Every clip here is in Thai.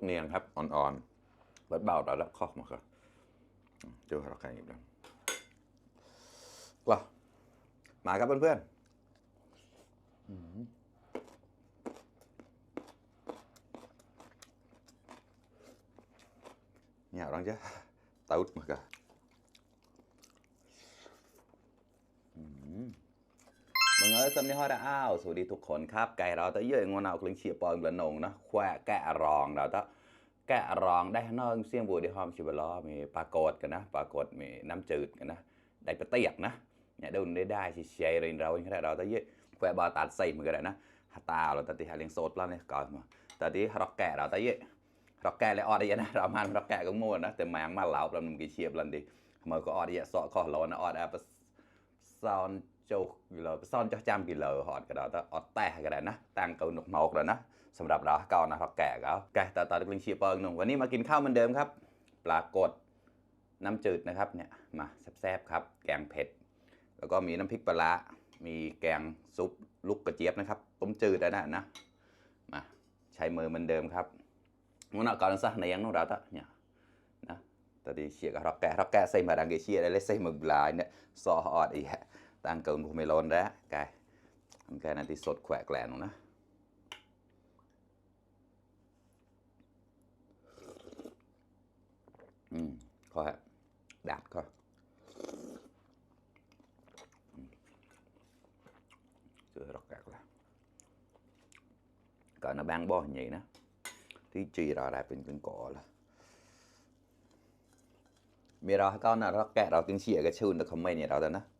กเนียงครับ อ่อนๆเบาๆแล้วแล้วคอกมาครับเดี๋ยวเราใครอีกแล้วว้ามาครับเพื่อนๆเนี่ยรังจ้ะตาอุดมาครับอืม มึง เอ้ยสำนีฮอดอ้าวสวัสดีทุกคนครับ ไก่เราตะเยอะงวนเอาคลิงเฉียบปอยกระนงนะแควะแกะรองเราตะแกะรองได้นอกเสียงบูไดีหอมชิบล้อมีปลากดกันนะปลากดมีน้ำจืดกันนะได้ปลาเตียกนะเนี่ยดูได้ได้ชิเชยเรนเราอย่างไรเราตะเยอะแควะบอตัดใส่มือกันนะฮตาเราตะที่หาเลี้ยงโซดแล้วเนี่ยก่อนมาตะที่เราแกะเราตะเยอะเราแกะเลยออดได้ยังนะเรามันเราแกะก็มั่นะแต่แมงมาเหลาเรามันกี่เชียบลันดีมือก็ออดได้ยังสอคอเรานะออดแอป son châu kilo son cho trăm kilo หอด ก็ได้แต่ออดแต่ก็ได้นะตังเกาหนกนกแล้วนะสำหรับเราเก่านะเราแก่ก็แก่แต่ตอนกลิงชีเปิงหนึ่งวันนี้มากินข้าวเหมือนเดิมครับปลากดน้ำจืดนะครับเนี่ยมาแซ่บๆครับ แกงเผ็ด แล้วก็มีน้ำพริกปลามีแกงซุปลูกกระเจี๊ยบนะครับต้มจืดนะนะมาใช้มือเหมือนเดิมครับ muốn nào còn sao này ăn nó đã đó nhỉ đó tại vì chia cái rock kẹ rock kẹ xây mà đang cái chia đây lấy xây mực lại nè so họ đi tăng cầu một melon đó cái cái này thì sốt khỏe lẹ luôn đó อืมขอฮะดัดก็อืมเอรอกแกกแล้วก่อนนะบางบ่อใหญ่นะที่จีเราได้เนเป็นก่อละมีเราก็นะเราแกะเชียร์กับชื่นแต่คอมเราแต่นะจีแต่มายแต่นะเชียร์คอเชียร์ปลายฮะนะแหละก็ยีนักกีแตมกันนะจะผมมีก ลานยาเลี้ยงน้ำไส้ไงที่เชียร์คอมฮอตแรกนะยีหอมกันทีจะเชียร์คอมจ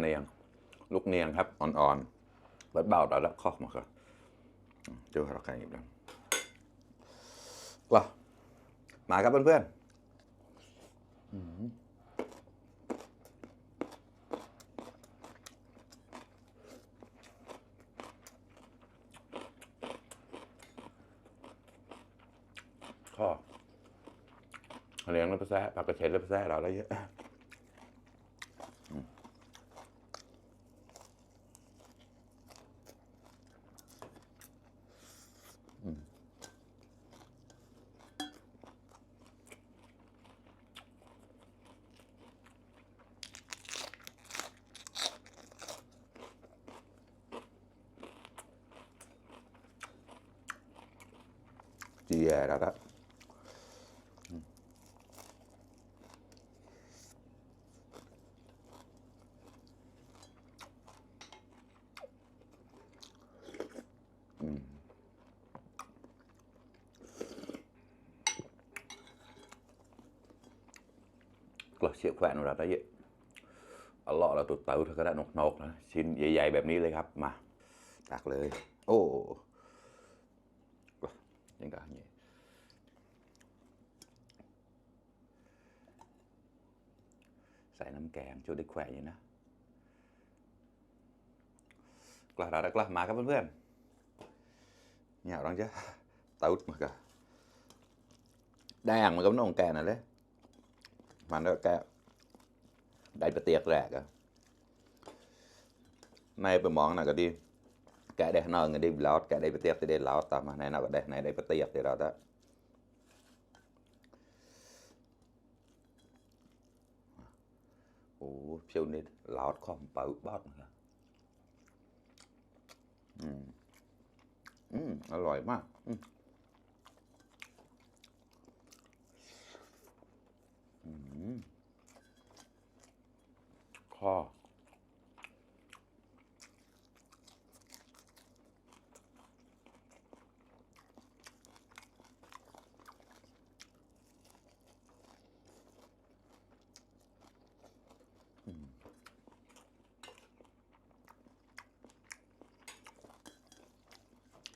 เนียง ลูกเนียงครับอ่อนๆเบาๆแล้วแล้วคอกมาครับเดี๋ยวเราใครอีกแล้วว้ามาครับเพื่อนๆอืมข้อเลี้ยงแล้วไปแซ่ปลากระเชนแล้วไปแซ่เราแล้วเยอะ แย่แล้วครับก็เสียแขวนเราได้เยอะอาเลาะเราตัวเต๋าเธอก็ได้นกๆนะชิ้นใหญ่ ๆ แบบนี้เลยครับ มา ตักเลย โอ้ ยังก็อย่างนี้ใส่น้ำแกงช่วยได้แขวะอยู่นะกล้าดากล้ามาครับเพื่อนๆเนี่ยรังจะตาอุดมากะแดงมันก็น้องแกน่ะเลยมันก็แกได้ประเตียกแรกอะในไปมองน่ะก็ดี กได้นองได้ลอดแกได้ปฏิบัติได้ลอดตามในนั้นได้ในได้ปฏิบัติได้ลอดโอ้เพียวนิดลอดคอมเปิลบอสอืมอืมอร่อยมากอืมข้อ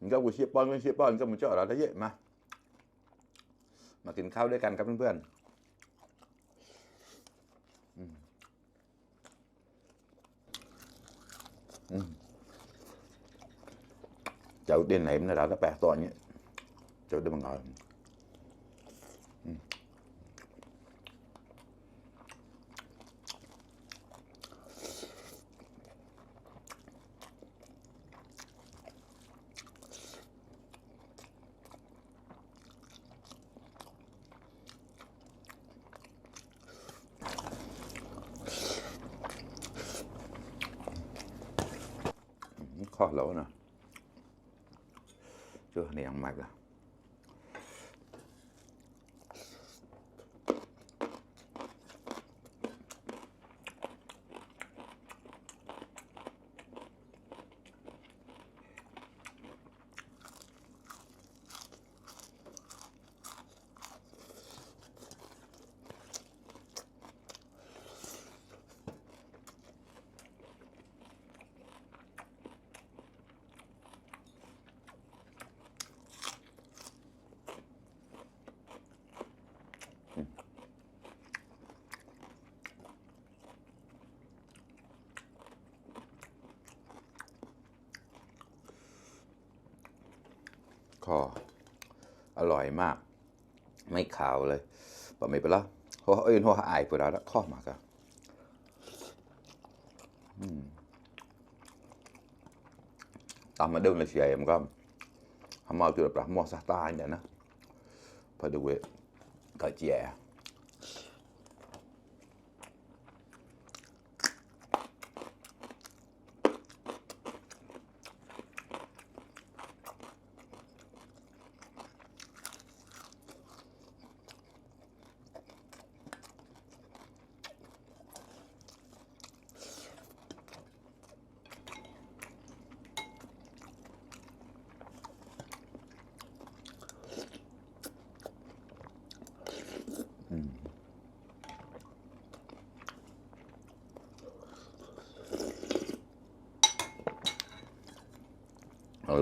你看我เชียป้อน跟เชียป้อนก็มันจาะเราได้เยอะมามากินข้าวด้วยกันครับเพื่อนๆอืมอืมจะเด่นไหนมันระดับแปดตอนนี้เจ้าเด่นมังกร កោះលោណាចុះនាងម៉ាក់ ออะข้ออร่อยมาก ไม่ขาวเลยปะไม่เป็นไรเพราะเอ้ยหัวอายเปิดแล้วข้อมากอะอืมตามมาเดิมเลยเชียร์มันก็ทำมาจุดปลาหม้อซาตาเนี่ยนะพอดูเวก็เจีย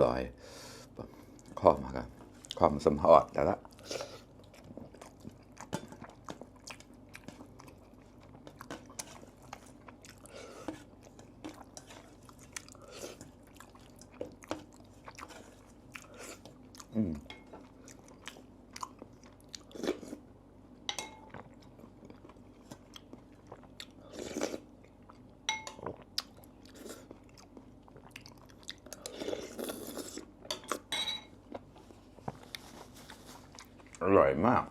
ร่อยข้อมากอะข้อมสมหอดแต่ละ อร่อยมาก